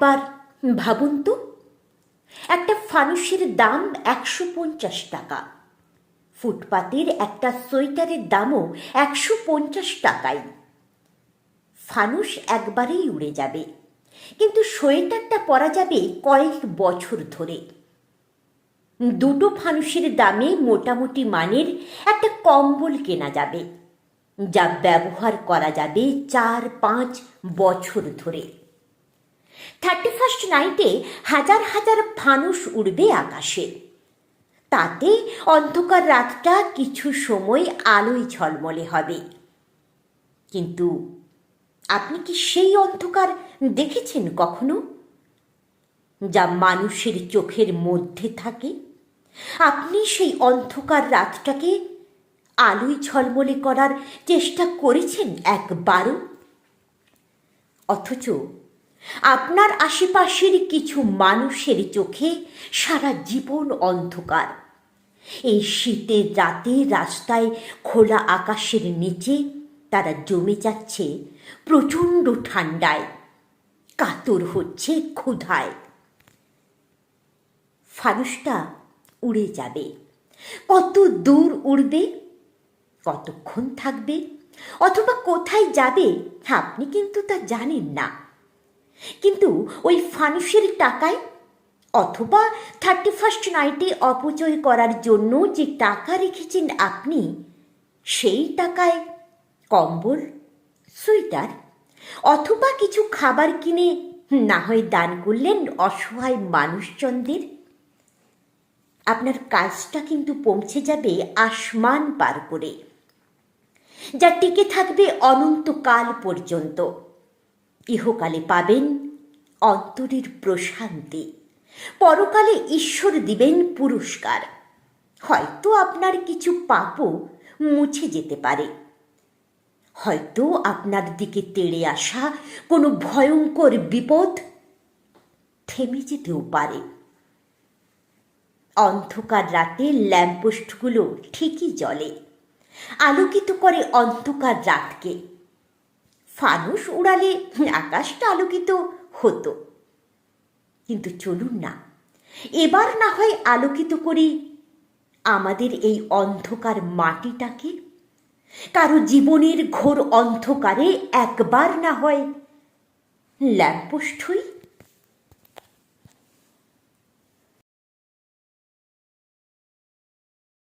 একবার ভাবুন তো। একটা ফানুসের দাম একশো পঞ্চাশ টাকা। ফুটপাতের একটা সোয়েটারের দামও একশো পঞ্চাশ টাকাই। ফানুস একবারেই উড়ে যাবে। কিন্তু সোয়েটারটা পরা যাবে কয়েক বছর ধরে। দুটো ফানুসের দামে মোটামুটি মানের একটা কম্বল কেনা যাবে, যা ব্যবহার করা যাবে চার পাঁচ বছর ধরে। থার্টি ফার্স্ট নাইটে হাজার হাজার ফানুস উড়বে আকাশে। তাতে অন্ধকার রাতটা কিছু সময় আলোয় ঝলমলে হবে। কিন্তু আপনি কি সেই অন্ধকার দেখেছেন কখনো? যা মানুষের চোখের মধ্যে থাকে? আপনি সেই অন্ধকার রাতটাকে আলোয় ঝলমলে করার চেষ্টা করেছেন একবারও? অথচ আপনার আশেপাশের কিছু মানুষের চোখে সারা জীবন অন্ধকার। এই শীতের রাতে রাস্তায় খোলা আকাশের নিচে তারা জমে যাচ্ছে প্রচণ্ড ঠান্ডায় কাতর হচ্ছে ক্ষুধায়। ফানুসটা উড়ে যাবে। কত দূর উড়বে? কতক্ষণ থাকবে? অথবা কোথায় যাবে? আপনি কিন্তু তা জানেন না। কিন্তু ওই ফানুসের টাকায় অথবা থার্টি ফার্স্ট নাইটে অপচয় করার জন্য যে টাকা রেখেছেন আপনি, সেই টাকায় কম্বল, সোয়েটার অথবা কিছু খাবার কিনে না হয় দান করলেন অসহায় মানুষজনদের? আপনার কাজটা কিন্তু পৌঁছে যাবে আসমান পার করে, যা টিকে থাকবে অনন্তকাল পর্যন্ত। ইহকালে পাবেন অন্তরের প্রশান্তি। পরকালে ঈশ্বর দিবেন পুরস্কার। হয়তো আপনার কিছু পাপও মুছে যেতে পারে। হয়তো আপনার দিকে তেড়ে আসা কোনো ভয়ঙ্কর বিপদ থেমে যেতেও পারে। অন্ধকার রাতে ল্যাম্পপোস্টগুলো ঠিকই জ্বলে। আলোকিত করে অন্ধকার রাতকে ফানুস উড়ালে আকাশটা আলোকিত হতো। কিন্তু চলুন না, এবার না হয় আলোকিত করি আমাদের এই অন্ধকার মাটিটাকে, কারও জীবনের ঘোর অন্ধকারে একবার না হয় ল্যাম্পোস্ট হই